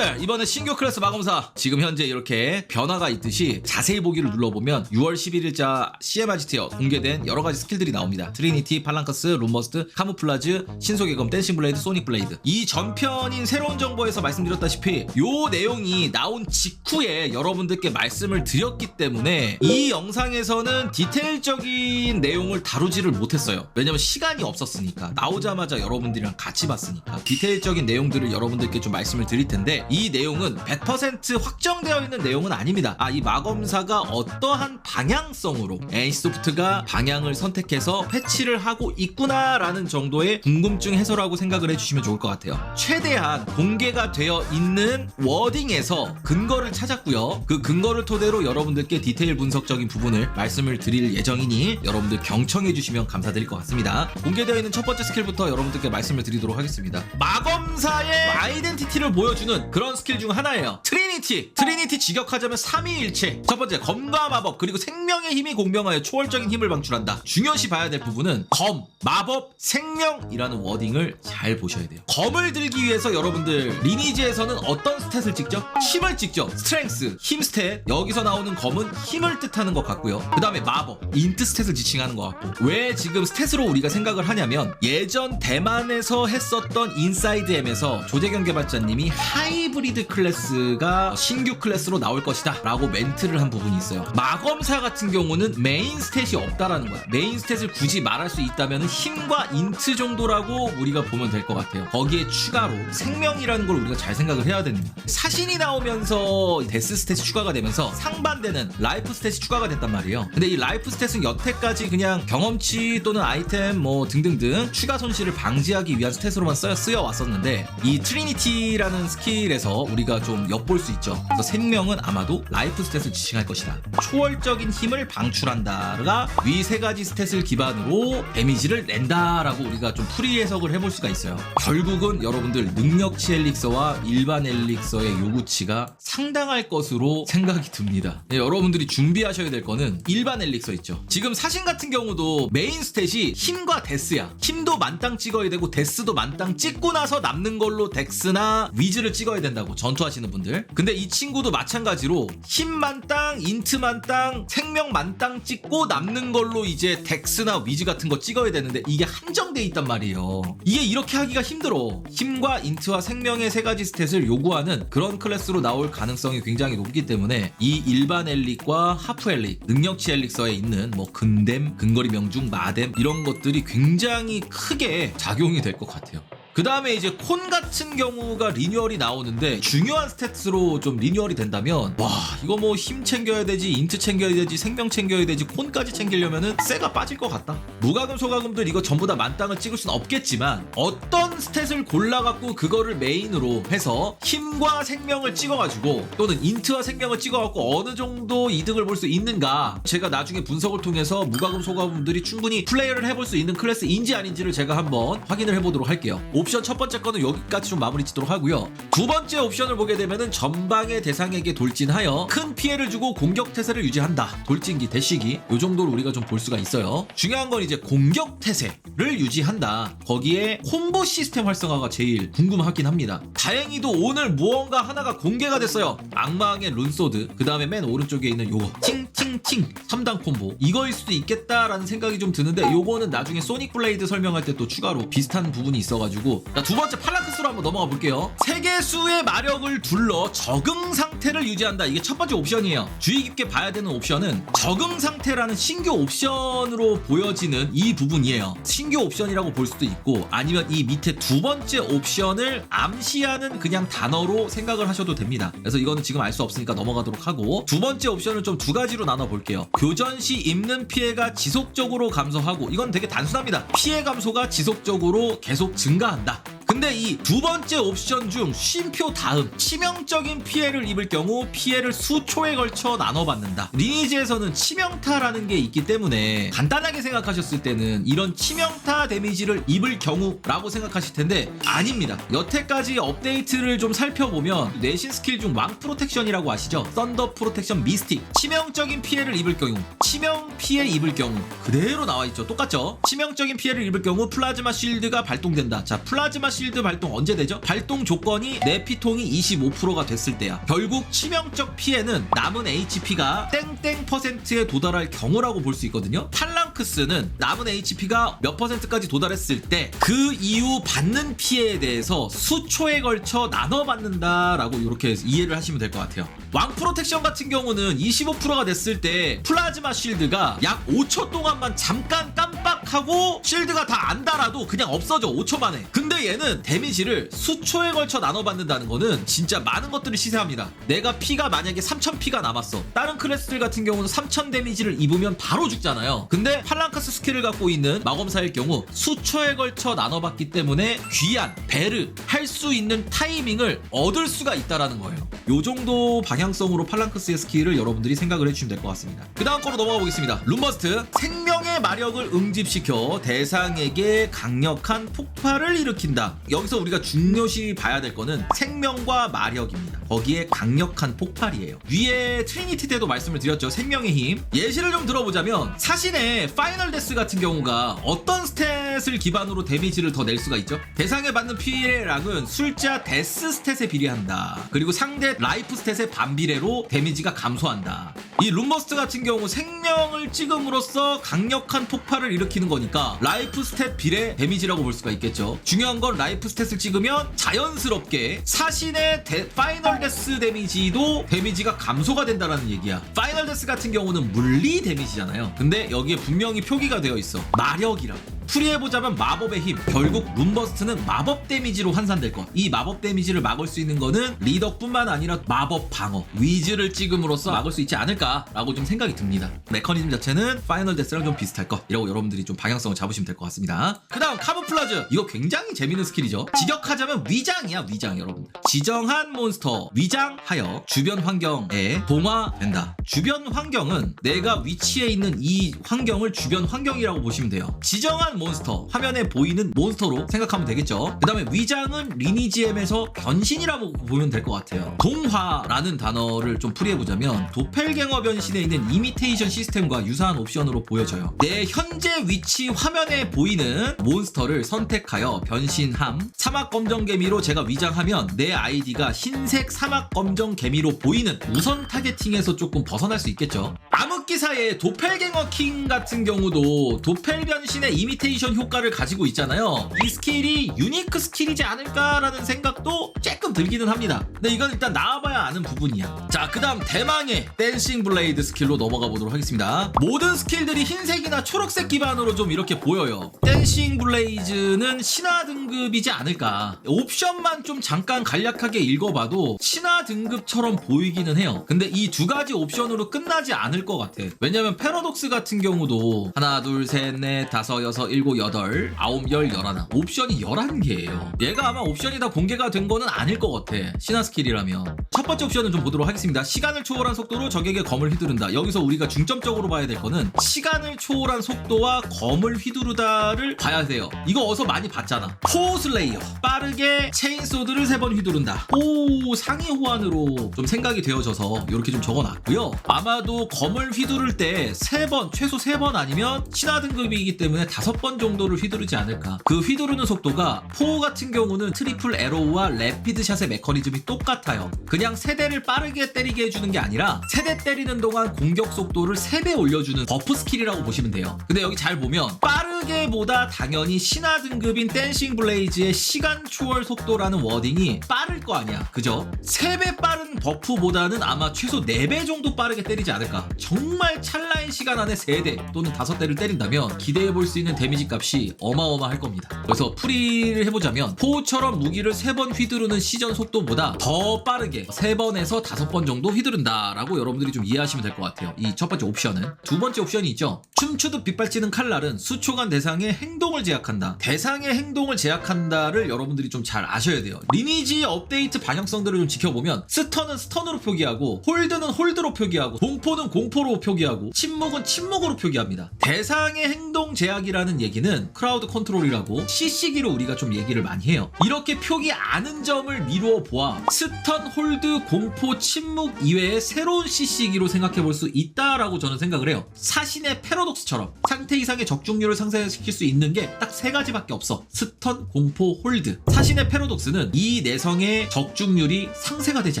여러분들 이번에 신규 클래스 마검사 지금 현재 이렇게 변화가 있듯이 자세히 보기를 눌러보면 6월 11일자 CMRG 티어 공개된 여러 가지 스킬들이 나옵니다. 트리니티, 팔랑커스, 룸머스트, 카무플라즈, 신속의검, 댄싱 블레이드, 소닉 블레이드. 이 전편인 새로운 정보에서 말씀드렸다시피 요 내용이 나온 직후에 여러분들께 말씀을 드렸기 때문에 이 영상에서는 디테일적인 내용을 다루지를 못했어요. 왜냐면 시간이 없었으니까 나오자마자 여러분들이랑 같이 봤으니까 디테일적인 내용들을 여러분들께 좀 말씀을 드릴 텐데 이 내용은 100% 확정되어 있는 내용은 아닙니다. 아 이 마검사가 어떠한 방향성으로 NC소프트가 방향을 선택해서 패치를 하고 있구나라는 정도의 궁금증 해소라고 생각을 해주시면 좋을 것 같아요. 최대한 공개가 되어 있는 워딩에서 근거를 찾았고요. 그 근거를 토대로 여러분들께 디테일 분석적인 부분을 말씀을 드릴 예정이니 여러분들 경청해 주시면 감사드릴 것 같습니다. 공개되어 있는 첫 번째 스킬부터 여러분들께 말씀을 드리도록 하겠습니다. 마검사의 아이덴티티를 보여주는 그런 스킬 중 하나예요. 트리니티. 트리니티 직역하자면 삼위일체. 첫 번째 검과 마법 그리고 생명의 힘이 공명하여 초월적인 힘을 방출한다. 중요시 봐야 될 부분은 검, 마법, 생명이라는 워딩을 잘 보셔야 돼요. 검을 들기 위해서 여러분들 리니지에서는 어떤 스탯을 찍죠? 힘을 찍죠. 스트렝스, 힘 스탯. 여기서 나오는 검은 힘을 뜻하는 것 같고요. 그 다음에 마법, 인트 스탯을 지칭하는 것 같고. 왜 지금 스탯으로 우리가 생각을 하냐면 예전 대만에서 했었던 인사이드 M에서 조재경 개발자님이 하이 브리드 클래스가 신규 클래스로 나올 것이다 라고 멘트를 한 부분이 있어요. 마검사 같은 경우는 메인 스탯이 없다라는 거야. 메인 스탯을 굳이 말할 수 있다면 힘과 인트 정도라고 우리가 보면 될 것 같아요. 거기에 추가로 생명이라는 걸 우리가 잘 생각을 해야 됩니다. 사신이 나오면서 데스 스탯이 추가가 되면서 상반되는 라이프 스탯이 추가가 됐단 말이에요. 근데 이 라이프 스탯은 여태까지 그냥 경험치 또는 아이템 뭐 등등등 추가 손실을 방지하기 위한 스탯으로만 쓰여 왔었는데 이 트리니티라는 스킬에서 우리가 좀 엿볼 수 있죠. 그래서 생명은 아마도 라이프 스탯을 지칭할 것이다. 초월적인 힘을 방출한다가 위 세 가지 스탯을 기반으로 데미지를 낸다라고 우리가 좀 풀이 해석을 해볼 수가 있어요. 결국은 여러분들 능력치 엘릭서와 일반 엘릭서의 요구치가 상당할 것으로 생각이 듭니다. 네, 여러분들이 준비하셔야 될 거는 일반 엘릭서 있죠. 지금 사신 같은 경우도 메인 스탯이 힘과 데스야. 힘도 만땅 찍어야 되고 데스도 만땅 찍고 나서 남는 걸로 덱스나 위즈를 찍어야 된다고 전투하시는 분들. 근데 이 친구도 마찬가지로 힘 만 땅, 인트 만 땅, 생명 만 땅 찍고 남는 걸로 이제 덱스나 위즈 같은 거 찍어야 되는데 이게 한정돼 있단 말이에요. 이게 이렇게 하기가 힘들어. 힘과 인트와 생명의 세 가지 스탯을 요구하는 그런 클래스로 나올 가능성이 굉장히 높기 때문에 이 일반 엘릭과 하프 엘릭, 능력치 엘릭서에 있는 뭐 근댐, 근거리 명중, 마뎀 이런 것들이 굉장히 크게 작용이 될 것 같아요. 그 다음에 이제 콘 같은 경우가 리뉴얼이 나오는데 중요한 스탯으로 좀 리뉴얼이 된다면 와 이거 뭐 힘 챙겨야 되지 인트 챙겨야 되지 생명 챙겨야 되지 콘까지 챙기려면은 쇠가 빠질 것 같다. 무과금 소과금들 이거 전부 다 만땅을 찍을 수는 없겠지만 어떤 스탯을 골라갖고 그거를 메인으로 해서 힘과 생명을 찍어가지고 또는 인트와 생명을 찍어갖고 어느 정도 이득을 볼 수 있는가 제가 나중에 분석을 통해서 무과금 소과금들이 충분히 플레이를 해볼 수 있는 클래스인지 아닌지를 제가 한번 확인을 해보도록 할게요 옵션 첫 번째 거는 여기까지 좀 마무리 짓도록 하고요. 두 번째 옵션을 보게 되면은 전방의 대상에게 돌진하여 큰 피해를 주고 공격 태세를 유지한다. 돌진기, 대시기 요 정도로 우리가 좀 볼 수가 있어요. 중요한 건 이제 공격 태세를 유지한다. 거기에 콤보 시스템 활성화가 제일 궁금하긴 합니다. 다행히도 오늘 무언가 하나가 공개가 됐어요. 악마왕의 룬소드 그 다음에 맨 오른쪽에 있는 요거 팅팅팅 3단 콤보 이거일 수도 있겠다라는 생각이 좀 드는데 요거는 나중에 소닉 블레이드 설명할 때 또 추가로 비슷한 부분이 있어가지고 자, 두 번째 팔라크스로 한번 넘어가 볼게요. 세계수의 마력을 둘러 적응 상태를 유지한다. 이게 첫 번째 옵션이에요. 주의 깊게 봐야 되는 옵션은 적응 상태라는 신규 옵션으로 보여지는 이 부분이에요. 신규 옵션이라고 볼 수도 있고 아니면 이 밑에 두 번째 옵션을 암시하는 그냥 단어로 생각을 하셔도 됩니다. 그래서 이거는 지금 알 수 없으니까 넘어가도록 하고 두 번째 옵션을 좀 두 가지로 나눠 볼게요. 교전 시 입는 피해가 지속적으로 감소하고 이건 되게 단순합니다. 피해 감소가 지속적으로 계속 증가한다. 간다. 근데 이 두 번째 옵션 중 쉼표 다음 치명적인 피해를 입을 경우 피해를 수초에 걸쳐 나눠받는다. 리니지에서는 치명타라는 게 있기 때문에 간단하게 생각하셨을 때는 이런 치명타 데미지를 입을 경우라고 생각하실 텐데 아닙니다. 여태까지 업데이트를 좀 살펴보면 내신 스킬 중 왕 프로텍션이라고 아시죠? 썬더 프로텍션 미스틱 치명적인 피해를 입을 경우 치명 피해 입을 경우 그대로 나와 있죠. 똑같죠? 치명적인 피해를 입을 경우 플라즈마 쉴드가 발동된다. 자, 플라즈마 실드 발동 언제 되죠? 발동 조건이 내 피통이 25%가 됐을 때야. 결국 치명적 피해는 남은 HP가 땡땡 퍼센트에 도달할 경우라고 볼 수 있거든요. 팔랑크스는 남은 HP가 몇 퍼센트까지 도달했을 때 그 이후 받는 피해에 대해서 수초에 걸쳐 나눠 받는다라고 이렇게 이해를 하시면 될 것 같아요. 왕 프로텍션 같은 경우는 25%가 됐을 때 플라즈마 실드가 약 5초 동안만 잠깐 깜빡 하고 실드가 다 안 달아도 그냥 없어져 5초 만에. 근데 얘는 데미지를 수초에 걸쳐 나눠 받는다는 거는 진짜 많은 것들을 시세합니다. 내가 피가 만약에 3000 피가 남았어. 다른 클래스들 같은 경우는 3000 데미지를 입으면 바로 죽잖아요. 근데 팔랑카스 스킬을 갖고 있는 마검사일 경우 수초에 걸쳐 나눠봤기 때문에 귀한 베르 할수 있는 타이밍을 얻을 수가 있다라는 거예요. 요 정도 방향성으로 팔랑크스의 스킬을 여러분들이 생각을 해주시면 될 것 같습니다. 그 다음 거로 넘어가 보겠습니다. 룸버스트 생명의 마력을 응집시 켜 대상에게 강력한 폭발을 일으킨다. 여기서 우리가 중요시 봐야 될 거는 생명과 마력입니다. 거기에 강력한 폭발이에요. 위에 트리니티 때도 말씀을 드렸죠. 생명의 힘. 예시를 좀 들어보자면 사신의 파이널 데스 같은 경우가 어떤 스탯을 기반으로 데미지를 더 낼 수가 있죠? 대상에 받는 피해량은 술자 데스 스탯에 비례한다. 그리고 상대 라이프 스탯의 반비례로 데미지가 감소한다. 이 룸버스트 같은 경우 생명을 찍음으로써 강력한 폭발을 일으키는 거니까 라이프 스탯 비례 데미지라고 볼 수가 있겠죠. 중요한 건 라이프 스탯을 찍으면 자연스럽게 사신의 데- 파이널 데스 데미지도 데미지가 감소가 된다라는 얘기야. 파이널 데스 같은 경우는 물리 데미지잖아요. 근데 여기에 분명히 표기가 되어 있어. 마력이라고. 풀이해보자면 마법의 힘. 결국 룸버스트는 마법 데미지로 환산될 것. 이 마법 데미지를 막을 수 있는 거는 리덕뿐만 아니라 마법 방어 위즈를 찍음으로써 막을 수 있지 않을까라고 좀 생각이 듭니다. 메커니즘 자체는 파이널 데스랑 좀 비슷할 것 이라고 여러분들이 좀 방향성을 잡으시면 될 것 같습니다. 그 다음 카모플라즈. 이거 굉장히 재밌는 스킬이죠. 직역하자면 위장이야 위장 여러분들. 지정한 몬스터 위장하여 주변 환경에 동화된다. 주변 환경은 내가 위치해 있는 이 환경을 주변 환경이라고 보시면 돼요. 지정한 몬스터. 화면에 보이는 몬스터로 생각하면 되겠죠. 그 다음에 위장은 리니지엠에서 변신이라고 보면 될 것 같아요. 동화라는 단어를 좀 풀이해보자면 도펠갱어 변신에 있는 이미테이션 시스템과 유사한 옵션으로 보여져요. 내 현재 위치 화면에 보이는 몬스터를 선택하여 변신함. 사막 검정 개미로 제가 위장하면 내 아이디가 흰색 사막 검정 개미로 보이는 우선 타겟팅에서 조금 벗어날 수 있겠죠. 암흑기사의 도펠갱어 킹 같은 경우도 도펠 변신의 이미 테이션 효과를 가지고 있잖아요. 이 스킬이 유니크 스킬이지 않을까라는 생각도 조금 들기는 합니다. 근데 이건 일단 나와봐야 아는 부분이야. 자 그 다음 대망의 댄싱 블레이드 스킬로 넘어가 보도록 하겠습니다. 모든 스킬들이 흰색이나 초록색 기반으로 좀 이렇게 보여요. 댄싱 블레이즈는 신화 등급이지 않을까. 옵션만 좀 잠깐 간략하게 읽어봐도 신화 등급처럼 보이기는 해요. 근데 이 두 가지 옵션으로 끝나지 않을 것 같아. 왜냐면 패러독스 같은 경우도 하나 둘 셋 넷 다섯 여섯 일곱 여덟 아홉 열 열하나. 옵션이 열한 개예요. 얘가 아마 옵션이 다 공개가 된 거는 아닐 것 같아. 신화 스킬이라면. 첫 번째 옵션은 좀 보도록 하겠습니다. 시간을 초월한 속도로 적에게 검을 휘두른다. 여기서 우리가 중점적으로 봐야 될 거는 시간을 초월한 속도와 검을 휘두르다를 봐야 돼요. 이거 어서 많이 봤잖아. 포슬레이어. 빠르게 체인소드를 세 번 휘두른다. 호 상위 호환으로 좀 생각이 되어져서 이렇게 좀 적어놨고요. 아마도 검을 휘두를 때 세 번 최소 세 번 아니면 신화 등급이기 때문에 다섯 번 정도를 휘두르지 않을까. 그 휘두르는 속도가 포 같은 경우는 트리플 에로우와 래피드 샷의 메커니즘이 똑같아요. 그냥 세대를 빠르게 때리게 해주는 게 아니라 세대 때리는 동안 공격 속도를 3배 올려주는 버프 스킬이라고 보시면 돼요. 근데 여기 잘 보면 빠르게보다 당연히 신화 등급인 댄싱 블레이즈의 시간 초월 속도라는 워딩이 빠를 거 아니야. 그죠? 3배 빠른 버프보다는 아마 최소 4배 정도 빠르게 때리지 않을까. 정말 찰나의 시간 안에 3대 또는 5대를 때린다면 기대해 볼 수 있는 데미지 값이 어마어마할 겁니다. 그래서 풀이를 해보자면 포처럼 무기를 3번 휘두르는 시전 속도보다 더 빠르게 3번에서 5번 정도 휘두른다라고 여러분들이 좀 이해하시면 될 것 같아요. 이 첫 번째 옵션은. 두 번째 옵션이 있죠. 춤추듯 빗발치는 칼날은 수초간 대상의 행동을 제약한다. 대상의 행동을 제약한다를 여러분들이 좀 잘 아셔야 돼요. 리니지 업데이트 방향성들을 좀 지켜보면 스턴 은 스턴으로 표기하고 홀드는 홀드로 표기하고 공포는 공포로 표기하고 침묵은 침묵으로 표기합니다 대상의 행동 제약이라는 얘기는 크라우드 컨트롤이라고 CC기로 우리가 좀 얘기를 많이 해요. 이렇게 표기 아는 점을 미루어 보아 스턴, 홀드, 공포, 침묵 이외의 새로운 CC기로 생각해 볼 수 있다라고 저는 생각을 해요. 사신의 패러독스처럼 상태 이상의 적중률을 상쇄시킬 수 있는 게 딱 세 가지밖에 없어. 스턴, 공포, 홀드. 사신의 패러독스는 이 내성의 적중률이 상쇄가 되지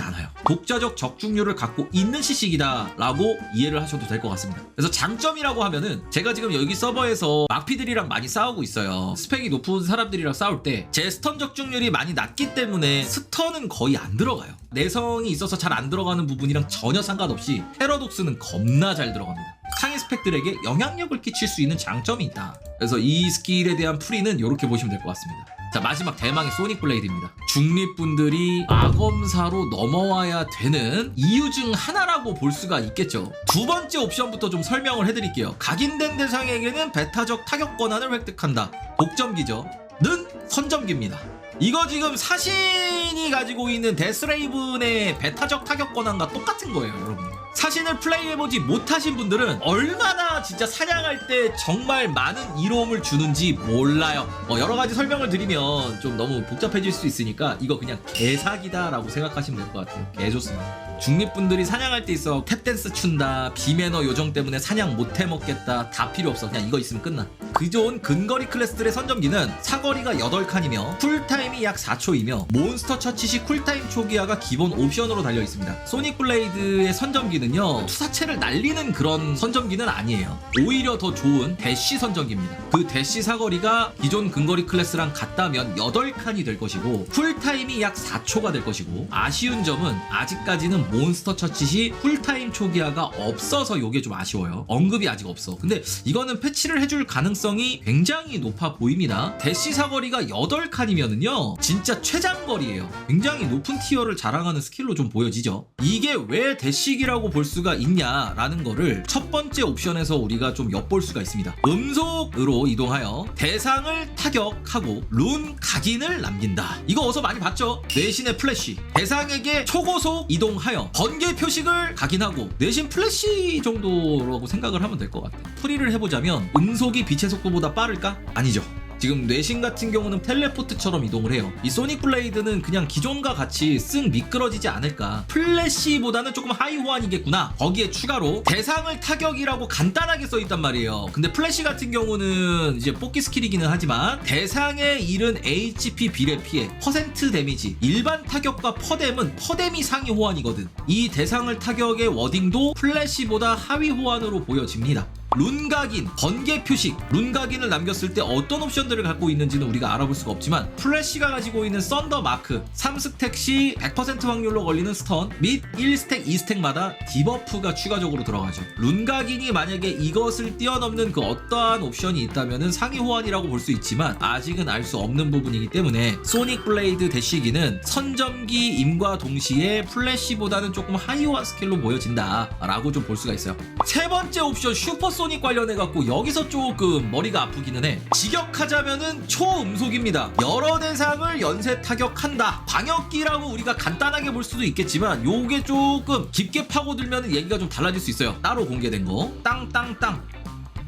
않아요. 독자적 적중률을 갖고 있는 CC기다라고 이해를 하셔도 될 것 같습니다. 그래서 장점이라고 하면은 제가 지금 여기 서버에서 막피들이랑 많이 싸우고 있어요. 스펙이 높은 사람들이랑 싸울 때 제 스턴 적중률이 많이 낮기 때문에 스턴은 거의 안 들어가요. 내성이 있어서 잘 안 들어가는 부분이랑 전혀 상관없이 패러독스는 겁나 잘 들어갑니다. 상위 스펙들에게 영향력을 끼칠 수 있는 장점이 있다. 그래서 이 스킬에 대한 풀이는 이렇게 보시면 될 것 같습니다. 자 마지막 대망의 소닉 블레이드입니다. 중립분들이 마검사로 넘어와야 되는 이유 중 하나라고 볼 수가 있겠죠. 두 번째 옵션부터 좀 설명을 해드릴게요. 각인된 대상에게는 배타적 타격 권한을 획득한다. 독점기죠. 는 선점기입니다. 이거 지금 사신이 가지고 있는 데스레이븐의 배타적 타격 권한과 똑같은 거예요, 여러분. 사신을 플레이해보지 못하신 분들은 얼마나 진짜 사냥할 때 정말 많은 이로움을 주는지 몰라요. 어, 여러 가지 설명을 드리면 좀 너무 복잡해질 수 있으니까 이거 그냥 개사기다라고 생각하시면 될 것 같아요. 개 좋습니다. 중립분들이 사냥할 때 있어 탭댄스 춘다 비매너 요정 때문에 사냥 못해 먹겠다 다 필요 없어. 그냥 이거 있으면 끝나. 그 좋은 근거리 클래스들의 선점기는 사거리가 8칸이며 쿨타임이 약 4초이며 몬스터 처치 시 쿨타임 초기화가 기본 옵션으로 달려 있습니다. 소닉 블레이드의 선점기는요 투사체를 날리는 그런 선점기는 아니에요. 오히려 더 좋은 대시 선점기입니다. 그 대시 사거리가 기존 근거리 클래스랑 같다면 8칸이 될 것이고 쿨타임이 약 4초가 될 것이고 아쉬운 점은 아직까지는 몬스터 처치 시 쿨타임 초기화가 없어서 이게 좀 아쉬워요. 언급이 아직 없어. 근데 이거는 패치를 해줄 가능성이 굉장히 높아 보입니다. 대시 사거리가 8칸이면은요 진짜 최장거리예요. 굉장히 높은 티어를 자랑하는 스킬로 좀 보여지죠. 이게 왜 대시기라고 볼 수가 있냐라는 거를 첫 번째 옵션에서 우리가 좀 엿볼 수가 있습니다. 음속으로 이동하여 대상을 타격하고 룬 각인을 남긴다. 이거 어서 많이 봤죠? 내신의 플래시. 대상에게 초고속 이동하여 번개 표식을 각인하고 내신 플래시 정도라고 생각을 하면 될 것 같아요. 풀이를 해보자면 음속이 빛의 속도보다 빠를까? 아니죠. 지금 뇌신 같은 경우는 텔레포트처럼 이동을 해요. 이 소닉 블레이드는 그냥 기존과 같이 쓱 미끄러지지 않을까. 플래시보다는 조금 하이 호환이겠구나. 거기에 추가로 대상을 타격이라고 간단하게 써 있단 말이에요. 근데 플래시 같은 경우는 이제 뽑기 스킬이기는 하지만 대상에 잃은 HP 비례 피해, 퍼센트 데미지, 일반 타격과 퍼뎀은 퍼뎀이 상위 호환이거든. 이 대상을 타격의 워딩도 플래시보다 하위 호환으로 보여집니다. 룬각인, 번개 표식, 룬각인을 남겼을 때 어떤 옵션들을 갖고 있는지는 우리가 알아볼 수가 없지만 플래시가 가지고 있는 썬더 마크, 3스택 시 100% 확률로 걸리는 스턴 및 1스택, 2스택마다 디버프가 추가적으로 들어가죠. 룬각인이 만약에 이것을 뛰어넘는 그 어떠한 옵션이 있다면 상위 호환이라고 볼 수 있지만 아직은 알 수 없는 부분이기 때문에 소닉 블레이드 대시기는 선점기 임과 동시에 플래시보다는 조금 하이 호환 스킬로 보여진다라고 좀 볼 수가 있어요. 세 번째 옵션 슈퍼 소닉 관련해 갖고 여기서 조금 머리가 아프기는 해. 직역하자면은 초음속입니다. 여러 대상을 연쇄 타격한다. 광역기라고 우리가 간단하게 볼 수도 있겠지만 요게 조금 깊게 파고들면 얘기가 좀 달라질 수 있어요. 따로 공개된 거. 땅땅땅.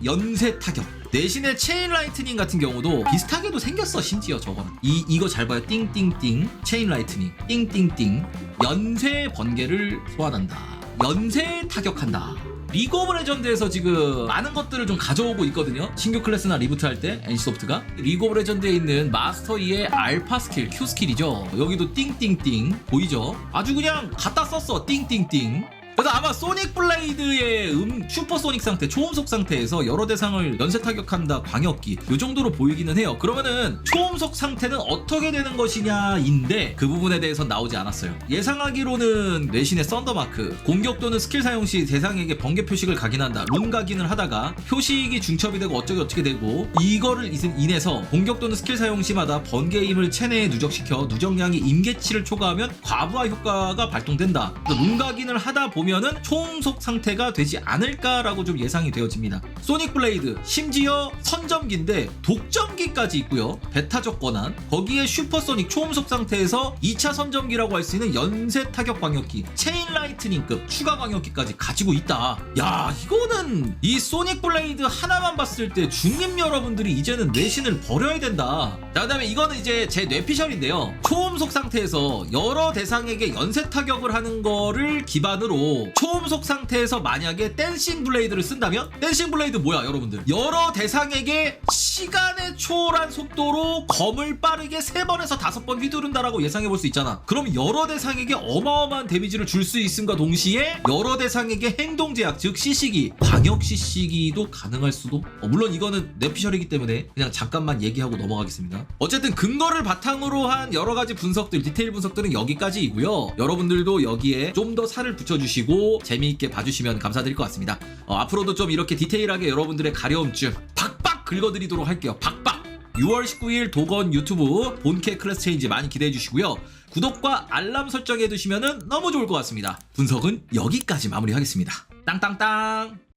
연쇄 타격. 내신의 체인 라이트닝 같은 경우도 비슷하게도 생겼어 심지어 저거는 이 이거 잘 봐요 띵띵띵 체인 라이트닝 띵띵띵 연쇄 번개를 소환한다 연쇄 타격한다 리그 오브 레전드에서 지금 많은 것들을 좀 가져오고 있거든요. 신규 클래스나 리부트 할 때 NC소프트가. 리그 오브 레전드에 있는 마스터 2의 알파 스킬 Q 스킬이죠. 여기도 띵띵띵 보이죠? 아주 그냥 갖다 썼어. 띵띵띵 그래서 아마 소닉 블레이드의 음 슈퍼 소닉 상태, 초음속 상태에서 여러 대상을 연쇄 타격한다, 광역기 요 정도로 보이기는 해요. 그러면은 초음속 상태는 어떻게 되는 것이냐인데 그 부분에 대해서 나오지 않았어요. 예상하기로는 내신의 썬더마크 공격 또는 스킬 사용 시 대상에게 번개 표식을 각인한다, 룬 각인을 하다가 표식이 중첩이 되고 어쩌게 어떻게 되고 이거를 인- 인해서 공격 또는 스킬 사용 시마다 번개 힘을 체내에 누적시켜 누적량이 임계치를 초과하면 과부하 효과가 발동된다. 룬 각인을 하다 보면 보면은 초음속 상태가 되지 않을까라고 좀 예상이 되어집니다. 소닉 블레이드 심지어 선점기인데 독점기까지 있고요. 베타적 권한 거기에 슈퍼소닉 초음속 상태에서 2차 선점기라고 할 수 있는 연쇄 타격 광역기 체인 라이트닝급 추가 광역기까지 가지고 있다. 야 이거는 이 소닉 블레이드 하나만 봤을 때 중립 여러분들이 이제는 내신을 버려야 된다. 자 그다음에 이거는 이제 제 뇌피셜인데요. 초음속 상태에서 여러 대상에게 연쇄 타격을 하는 거를 기반으로 초음속 상태에서 만약에 댄싱 블레이드를 쓴다면? 댄싱 블레이드 뭐야 여러분들? 여러 대상에게 시간의 초월한 속도로 검을 빠르게 세번에서 다섯 번 휘두른다라고 예상해 볼 수 있잖아. 그럼 여러 대상에게 어마어마한 데미지를 줄 수 있음과 동시에 여러 대상에게 행동 제약 즉 시시기 광역 시시기도 가능할 수도? 어, 물론 이거는 뇌피셜이기 때문에 그냥 잠깐만 얘기하고 넘어가겠습니다. 어쨌든 근거를 바탕으로 한 여러 가지 분석들 디테일 분석들은 여기까지이고요. 여러분들도 여기에 좀 더 살을 붙여주 시고 재미있게 봐주시면 감사드릴 것 같습니다 어, 앞으로도 좀 이렇게 디테일하게 여러분들의 가려움증 박박 긁어드리도록 할게요 박박 6월 19일 도건 유튜브 본캐 클래스 체인지 많이 기대해 주시고요. 구독과 알람 설정해 두시면 너무 좋을 것 같습니다. 분석은 여기까지 마무리하겠습니다. 땅땅땅!